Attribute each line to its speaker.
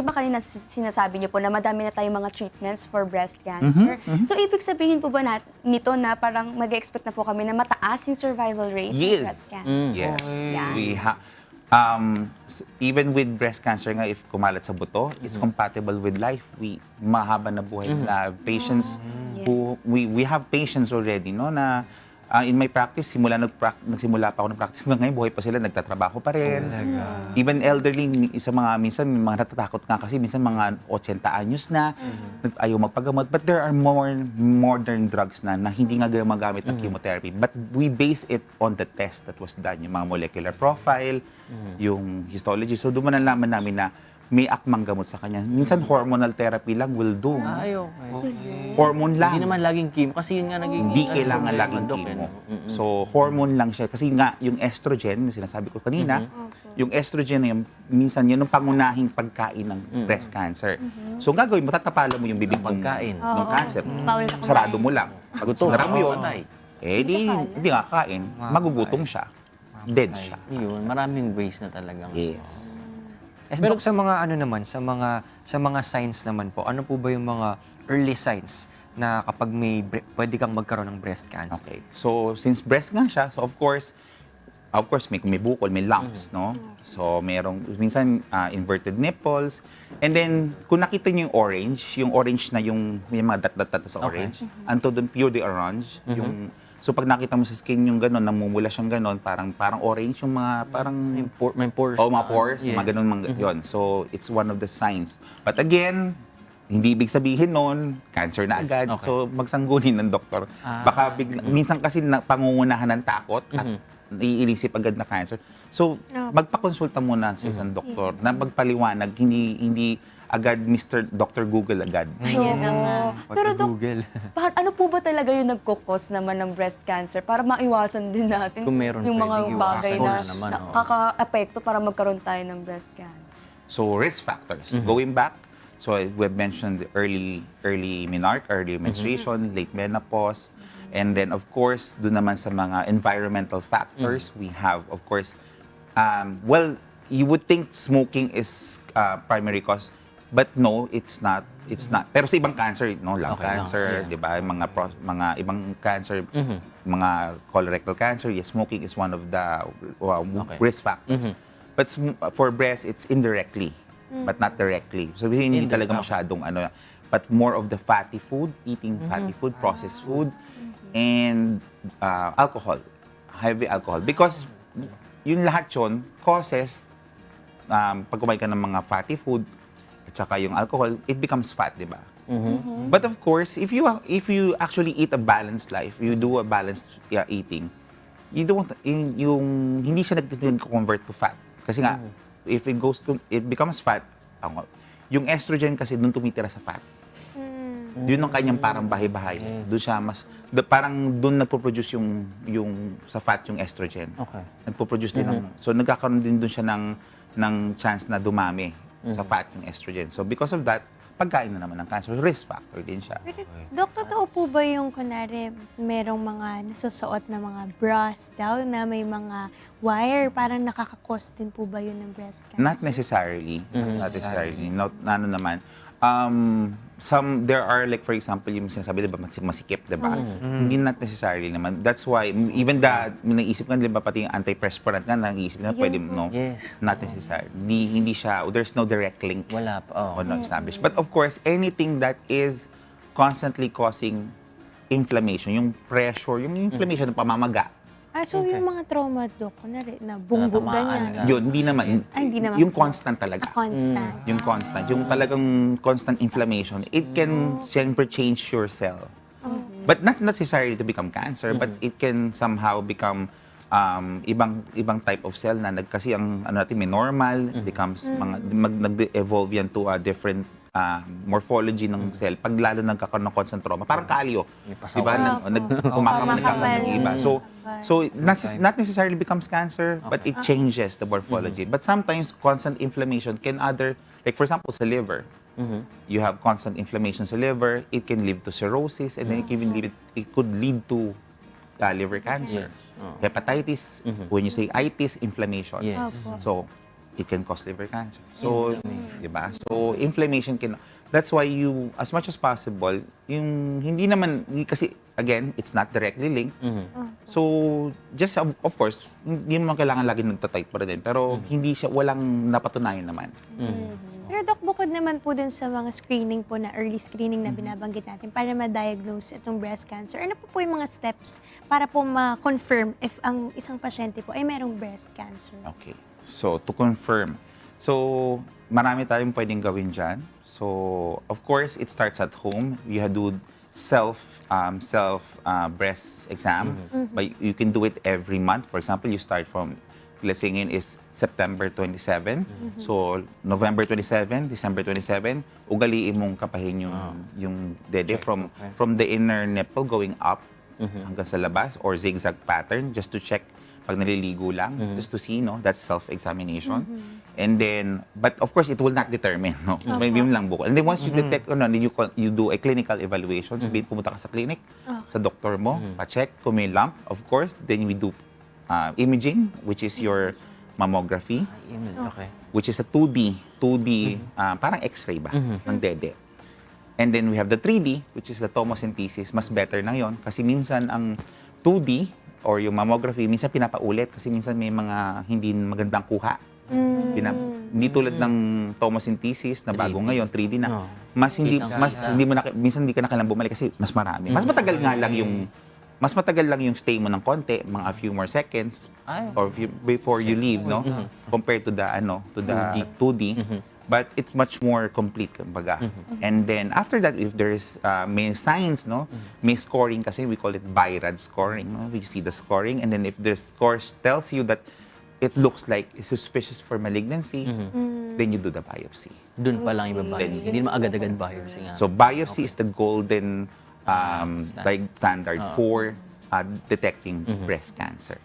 Speaker 1: di ba kanina sinasabi niyo po na madami na tayong mga treatments for breast cancer. So, ibig sabihin po ba nat- nito na parang mag-expect na po kami na mataas yung survival rate ng breast
Speaker 2: Yes.
Speaker 1: cancer?
Speaker 2: Yes.
Speaker 1: Yeah.
Speaker 2: We ha um, even with breast cancer nga, if kumalat sa buto, it's compatible with life. We mahaba na buhay na patients who we we have patients already no na ah, in my practice simula nag nagsimula pa ako ng practice. Hanggang ngayon buhay pa sila nagtatrabaho pa rin. Even elderly mi- sa mga minsan may mga natatakot nga kasi minsan mga 80 anyos na nag- ayaw magpagamot. But there are more modern drugs na na hindi nga gumagamit ng chemotherapy. But we base it on the test that was done yung mga molecular profile yung histology. So doon mo nalaman namin na may akmang gamot sa kanya minsan hormonal therapy lang will do
Speaker 3: Ay, okay.
Speaker 2: hormone lang
Speaker 3: Hindi naman laging chemo kasi yun nga naging
Speaker 2: hindi
Speaker 3: ano,
Speaker 2: kailangan laging
Speaker 3: eh,
Speaker 2: chemo.
Speaker 3: Mm-mm.
Speaker 2: So, hormone lang siya. Kasi nga, yung estrogen, na sinasabi ko kanina, yung estrogen na yun, minsan yun ang pangunahing pagkain ng breast cancer. So, ang gagawin mo, tatapala mo yung bibig ng,
Speaker 3: Pagkain.
Speaker 2: ng cancer.
Speaker 1: Bawal na kumain.
Speaker 2: Sarado mo lang. Pag
Speaker 3: Gutom.
Speaker 2: sinara mo yun,
Speaker 3: Patay.
Speaker 2: eh, di, hindi nga kain. Magugutom siya. Dead siya.
Speaker 3: Yun, maraming ways na talagang.
Speaker 2: Yes.
Speaker 4: Eh, Dok, sa mga ano naman, sa mga sa mga signs naman po, ano po ba yung mga early signs na kapag may pwede kang magkaroon ng breast cancer?
Speaker 2: Okay. So, since breast nga siya, so of course, of course, may, may bukol, may lumps, no? So, merong, minsan, ah, inverted nipples. And then, kung nakita niyo yung orange, yung orange na yung, may mga dot-dot-dot sa orange, anto doon pure de orange, yung, so pag nakita mo sa skin yung gano'n, namumula siyang gano'n, parang, parang orange yung mga, parang,
Speaker 3: May, por- may pores.
Speaker 2: Oh, mga pores,
Speaker 3: Yes.
Speaker 2: mga ganun, mga, yun. So, it's one of the signs. But again, hindi ibig sabihin noon, cancer na agad.
Speaker 3: Okay.
Speaker 2: So, magsanggunin ng doktor.
Speaker 3: Ah.
Speaker 2: Baka bigla, minsan kasi na, pangungunahan ng takot at naiilisip agad na cancer. So, magpakonsulta muna sa isang doktor na magpaliwanag, hindi hindi agad Mr. Dr. Google agad.
Speaker 1: Ayun na nga. Pero Dok,
Speaker 4: Google.
Speaker 1: bakit ano po ba talaga yung nagkukos naman ng breast cancer para maiwasan din natin
Speaker 3: Kung meron
Speaker 1: yung mga
Speaker 3: pwedeng
Speaker 1: bagay
Speaker 3: iwasan
Speaker 1: na,
Speaker 3: na naman, oo.
Speaker 1: nakaka-apekto para magkaroon tayo ng breast cancer?
Speaker 2: So risk factors. Going back, so we've mentioned early early menarche, early menstruation, late menopause, and then of course, doon naman sa mga environmental factors, we have of course, um, well, you would think smoking is uh, primary cause, but no, it's not. It's not. Pero sa ibang cancer, no, lung
Speaker 3: Okay,
Speaker 2: cancer,
Speaker 3: yeah.
Speaker 2: 'di ba? Mga pro- mga ibang cancer, mga colorectal cancer, yes, smoking is one of the uh,
Speaker 3: Okay.
Speaker 2: risk factors. But sm- for breast, it's indirectly, but not directly. So hindi
Speaker 3: Indi-
Speaker 2: talaga
Speaker 3: okay.
Speaker 2: masyadong ano, but more of the fatty food, eating fatty food, processed food, and uh, alcohol, heavy alcohol. Because yung lahat yun causes, um, pag kumain ka ng mga fatty food, at saka yung alcohol, it becomes fat, di ba? But of course, if you if you actually eat a balanced life, you do a balanced yeah, eating, you don't in, yung hindi siya nag-convert to fat. Kasi nga if it goes to it becomes fat, ang- yung estrogen kasi doon tumitira sa fat. Yun ang kanyang parang bahay-bahay. Doon siya mas the, parang doon nagpo-produce yung yung sa fat yung estrogen.
Speaker 3: Okay.
Speaker 2: Nagpo-produce din ng so nagkakaroon din doon siya ng ng chance na dumami sa fat yung estrogen. So because of that, pagkain na naman ng cancer, risk factor din siya.
Speaker 5: Pero, Dok, totoo po ba yung, kunwari, merong mga nasusuot na mga bras daw na may mga wire, parang nakakakos din po ba yun ng breast cancer?
Speaker 2: Not necessarily. Not necessarily. Not, ano naman. Um, some, there are like for example, yung sinasabi, di ba, mas- masikip, di ba? Hindi not necessarily naman. That's why, even the, naisip nga, di ba, pati yung antiperspirant nga, nang-iisip na, pwede, no?
Speaker 3: Yes.
Speaker 2: Not necessarily. Hindi, hindi siya, there's no direct link
Speaker 3: Wala pa. Oh.
Speaker 2: not established. But of course, anything that is constantly causing inflammation, yung pressure, yung inflammation, yung pamamaga,
Speaker 5: Ah, so yung mga trauma, Dok, kunwari, na bungbong
Speaker 3: Natamaan
Speaker 5: ganyan.
Speaker 3: ka.
Speaker 2: yun, hindi naman.
Speaker 5: Ay, hindi naman
Speaker 2: Yung constant talaga.
Speaker 5: Ah, constant.
Speaker 2: Yung constant, yung talagang constant inflammation, it can siyempre change your cell. But not necessarily to become cancer, but it can somehow become um, ibang ibang type of cell na nag, kasi ang ano natin may normal, becomes mga mag, nag-evolve yan to a different uh, morphology ng cell pag lalo nagkakaroon ng constant trauma. Parang kalyo. Di ba? Nag, nag, kumakapal, nagkakaroon ng iba. So, so not, not necessarily becomes cancer, but it changes the morphology. But sometimes constant inflammation can other, like for example, sa liver. You have constant inflammation sa liver, it can lead to cirrhosis, and then it, can lead, it could lead to uh, liver cancer.
Speaker 3: Yes. Oo.
Speaker 2: Hepatitis, when you say itis, inflammation.
Speaker 3: Yes.
Speaker 5: Opo.
Speaker 2: So, it can cause liver cancer. So, di ba? So, inflammation can, that's why you, as much as possible, yung hindi naman, kasi again, it's not directly linked. So, just of, of course, hindi mo kailangan lagi nagtatype pa rin. Pero hindi siya, walang napatunayan naman.
Speaker 5: Pero Doc, bukod naman po dun sa mga screening po na early screening
Speaker 2: Mm-hmm.
Speaker 5: na binabanggit natin para ma-diagnose itong breast cancer, ano po po yung mga steps para po ma-confirm if ang isang pasyente po ay merong breast cancer?
Speaker 2: Okay. So, to confirm. So, marami tayong pwedeng gawin dyan. So, of course, it starts at home. You have to do self um, self uh, breast exam. But you can do it every month. For example, you start from let's say ngayon is September 27. So, November 27, December 27, ugaliin mong kapahin yung yung dede from
Speaker 3: okay.
Speaker 2: from the inner nipple going up hanggang sa labas or zigzag pattern just to check pag naliligo lang, just to see, no? That's self-examination. And then, but of course, it will not determine, no? May yun lang buko. And then once you detect, ano, then you, call- you do a clinical evaluation. Sabihin, pumunta ka sa clinic, sa doktor mo, pa-check kung may lump, of course. Then we do uh, imaging, which is your mammography
Speaker 3: Yun, Okay.
Speaker 2: which is a 2D, 2D, ah, parang x-ray ba, ng dede. And then we have the 3D, which is the tomosynthesis. Mas better na yon kasi minsan ang 2D or yung mammography, minsan pinapaulit kasi minsan may mga hindi magandang kuha. Pina- hindi tulad ng tomosynthesis na bago
Speaker 3: 3D.
Speaker 2: ngayon, 3D na.
Speaker 3: No.
Speaker 2: Mas hindi
Speaker 3: Kitang-kita.
Speaker 2: mas hindi mo na minsan hindi ka na kailangan bumalik kasi mas marami. Mas matagal nga lang yung mas matagal lang yung stay mo ng konti, mga a few more seconds
Speaker 3: Ay.
Speaker 2: or few, before you leave, no? Compared to the ano, to the 2D. But it's much more complete, kumbaga. And then after that, if there's uh, may signs, no? May scoring kasi we call it BIRAD scoring, no? We see the scoring and then if the score tells you that it looks like it's suspicious for malignancy, then you do the biopsy.
Speaker 3: Doon pa lang ibabayos. Hindi naman agad-agad biopsy nga.
Speaker 2: So biopsy is the golden um, like standard for uh, detecting breast cancer.